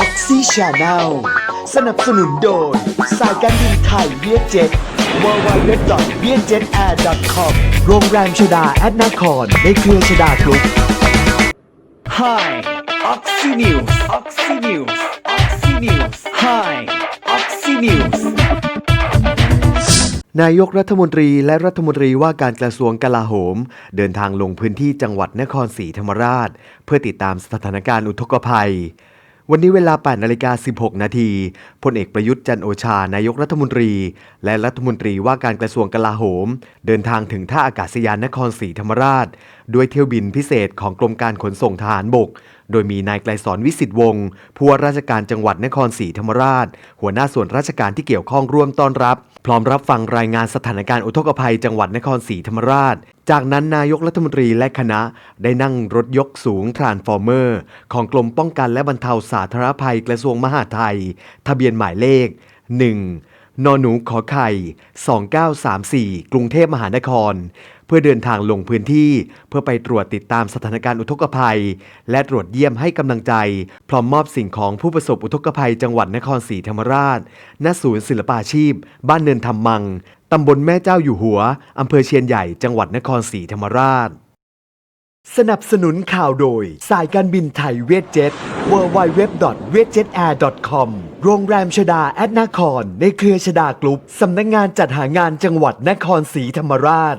ออกซิชาแนลสนับสนุนโดย สายการบินไทยเวียดเจ็ต w w w v i e t j e t a i r c o m โรงแรมชดาแอดนาคอนในเครือชดากรุ๊ป Hi Oxy News Oxy News Oxy News Hi Oxy News นายกรัฐมนตรีและรัฐมนตรีว่าการกระทรวงกลาโหม เดินทางลงพื้นที่จังหวัดนครศรีธรรมราช เพื่อติดตามสถานการณ์อุทกภัย วันนี้เวลา8นาฬิกา 16 นาที พลเอกประยุทธ์จันโอชา นายกรัฐมนตรี และรัฐมนตรีว่าการกระทรวงกลาโหม เดินทางถึงท่าอากาศยานนครศรีธรรมราช ด้วยเที่ยวบินพิเศษของกรมการขนส่งทหารบก โดยมีนายไกลสอนวิสิทธิวงศ์ผู้ว่าราชการจังหวัดนครศรีธรรมราช หัวหน้าส่วนราชการที่เกี่ยวข้องร่วมต้อนรับ พร้อมรับฟังรายงานสถานการณ์อุทกภัยจังหวัดนครศรีธรรมราช จากนั้นนายกรัฐมนตรีและคณะได้นั่งรถยกสูงทรานส์ฟอร์เมอร์ ของกรมป้องกันและบรรเทาสาธารณภัยกระทรวงมหาดไทย ทะเบียนหมายเลข 1 นหนูขอไข่ 2934 กรุงเทพมหานคร เพื่อเดินทางลงพื้นที่เพื่อไปตรวจติดตามสถานการณ์อุทกภัย และตรวจเยี่ยมให้กำลังใจ พร้อมมอบสิ่งของผู้ประสบอุทกภัยจังหวัดนครศรีธรรมราช ณ ศูนย์ศิลปาชีพ บ้านเนินธรรมัง ตำบลแม่เจ้าอยู่หัว อำเภอเชียนใหญ่ จังหวัดนครศรีธรรมราชสนับสนุนข่าวโดย สายการบินไทยเวียดเจ็ต w โรงแรมชดาแอดนาคอนในเครือชดากรุ๊ปสำนักงงานจัดหางานจังหวัดนครศรีธรรมราช